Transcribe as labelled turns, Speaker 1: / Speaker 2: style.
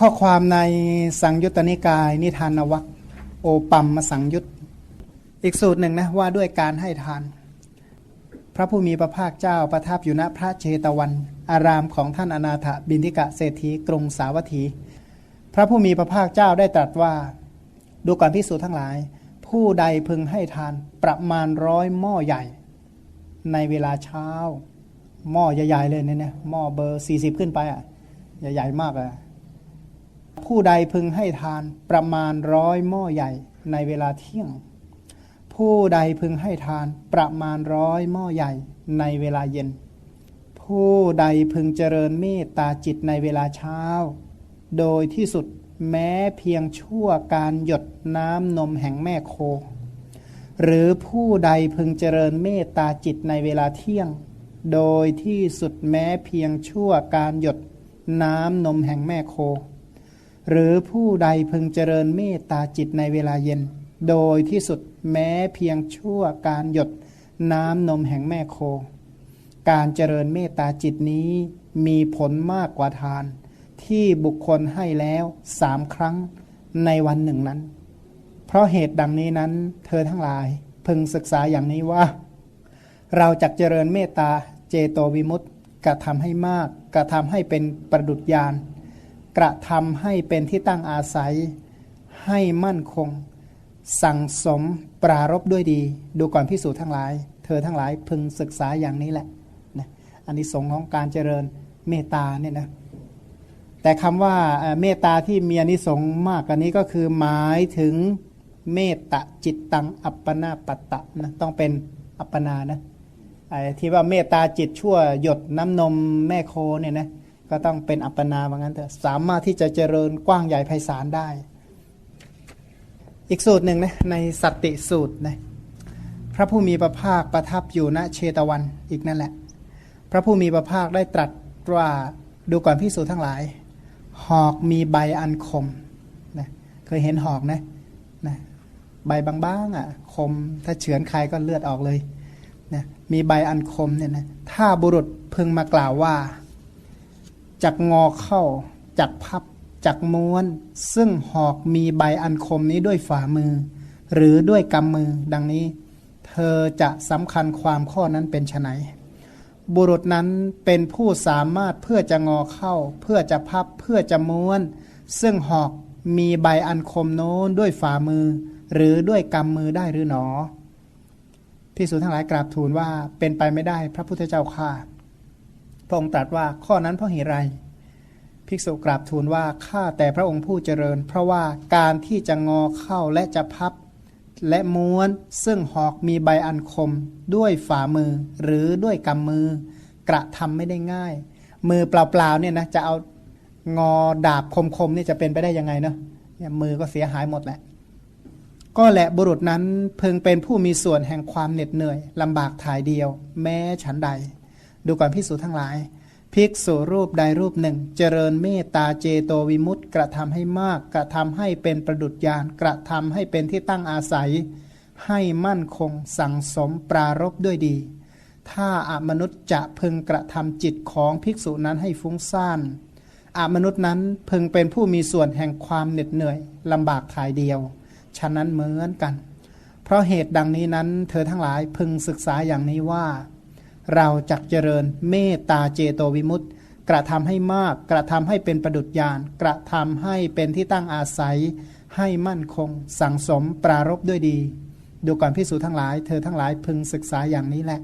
Speaker 1: ข้อความในสังยุตตนิกาย นิทานวัคโอปัมมสังยุตอีกสูตรหนึ่งนะว่าด้วยการให้ทาน พระผู้มีพระภาคเจ้าประทับอยู่ณพระเชตวัน อารามของท่านอนาถบินทิกะเศรษฐีกรุงสาวัตถี พระผู้มีพระภาคเจ้าได้ตรัสว่าดูก่อนพิสูจน์ทั้งหลาย ผู้ใดพึงให้ทานประมาณร้อยหม้อใหญ่ ในเวลาเช้า หม้อใหญ่ๆเลยเนี่ยหม้อเบอร์40ขึ้นไปอะใหญ่ๆมากอะ ผู้ใดพึงให้ทานประมาณร้อยหม้อใหญ่ในเวลาเที่ยง ผู้ใดพึงให้ทานประมาณร้อยหม้อใหญ่ในเวลาเย็น ผู้ใดพึงเจริญเมตตาจิตในเวลาเช้า โดยที่สุดแม้เพียงชั่วการหยดน้ำนมแห่งแม่โค หรือผู้ใดพึงเจริญเมตตาจิตในเวลาเที่ยง โดยที่สุดแม้เพียงชั่วการหยดน้ำนมแห่งแม่โค หรือผู้ใดพึงเจริญเมตตาจิตในเวลาเย็น โดยที่สุดแม้เพียงชั่วการหยดน้ำนมแห่งแม่โค การเจริญเมตตาจิตนี้มีผลมากกว่าทาน ที่บุคคลให้แล้วสามครั้งในวันหนึ่งนั้น เพราะเหตุดังนี้นั้น เธอทั้งหลายพึงศึกษาอย่างนี้ว่า เราจะเจริญเมตตาเจโตวิมุตติกระทำให้มาก กระทำให้เป็นประดุจยาน กระทำให้เป็นที่ตั้งอาศัย ให้มั่นคง สั่งสมปรารบด้วยดี ดูก่อนพิสูจน์ทั้งหลาย เธอทั้งหลายพึงศึกษาอย่างนี้แหละนะอันนี้สงของการเจริญเมตตาเนี่ยนะแต่คำว่าเมตตาที่มีอนิสงส์มากกว่านี้ก็คือหมายถึงเมตตาจิตตังอัปปนาปัตตะนะต้องเป็นอัปปนานะไอ้ที่ว่าเมตตาจิตชั่วหยดน้ำนมแม่โคเนี่ยนะ ก็ต้องเป็นอัปปนาว่างั้นเถอะสามารถที่จะเจริญกว้างใหญ่ไพศาลได้ อีกสูตรหนึ่งนะในสติสูตรนะพระผู้มีพระภาคประทับอยู่ณเชตวันอีกนั่นแหละ พระผู้มีพระภาคได้ตรัสว่าดูก่อนพิสูจน์ทั้งหลาย หอกมีใบอันคมนะเคยเห็นหอกนะนะใบบางๆอะคมถ้าเฉือนใครก็เลือดออกเลยนะมีใบอันคมเนี่ยนะถ้าบุรุษพึงมากล่าวว่า จักงอเข้า จักพับ จักม้วน ซึ่งหอกมีใบอันคมนี้ด้วยฝ่ามือ หรือด้วยกำมือดังนี้ เธอจะสำคัญความข้อนั้นเป็นไนบุรุษนั้นเป็นผู้สามารถเพื่อจะงอเข้า เพื่อจะพับเพื่อจะม้วน ซึ่งหอกมีใบอันคมโน้นด้วยฝ่ามือ หรือด้วยกำมือได้หรือหนอพิสูจทั้งหลายกราบทูลว่าเป็นไปไม่ได้พระพุทธเจ้าข้า พระองค์ตรัสว่าข้อนั้นเพราะเหตุไรภิกษุกราบทูลว่าข้าแต่พระองค์ผู้เจริญ เพราะว่าการที่จะงอเข้าและจะพับและม้วนซึ่งหอกมีใบอันคม ด้วยฝ่ามือหรือด้วยกำมือ กระทำไม่ได้ง่าย มือเปล่าๆเนี่ยนะจะเอางอดาบคมๆนี่จะเป็นไปได้ยังไงเนาะมือก็เสียหายหมดแหละก็แหละบุรุษนั้นเพึงเป็นผู้มีส่วนแห่งความเหน็ดเหนื่อยลำบากถ่ายเดียว แม้ฉันใด ดูก่อนพิสูจทั้งหลาย ภิกษุรูปใดรูปหนึ่ง เจริญเมตตาเจโตวิมุตต์กระทำให้มาก กระทำให้เป็นประดุจยานกระทำให้เป็นที่ตั้งอาศัย ให้มั่นคงสั่งสมปรารบด้วยดี ถ้าอามนุษย์จะพึงกระทำจิตของภิกษุนั้นให้ฟุ้งซ่านอามนุษย์นั้นพึงเป็นผู้มีส่วนแห่งความเหน็ดเหนื่อยลำบากถ่ายเดียว ฉะนั้นเหมือนกัน เพราะเหตุดังนี้นั้น เธอทั้งหลายพึงศึกษาอย่างนี้ว่า เราจักเจริญเมตตาเจโตวิมุตต์กระทำให้มาก กระทำให้เป็นประดุจยาน กระทำให้เป็นที่ตั้งอาศัย ให้มั่นคง สั่งสมปรารบด้วยดี ดูก่อนพิสูจทั้งหลาย เธอทั้งหลายพึงศึกษาอย่างนี้แหละ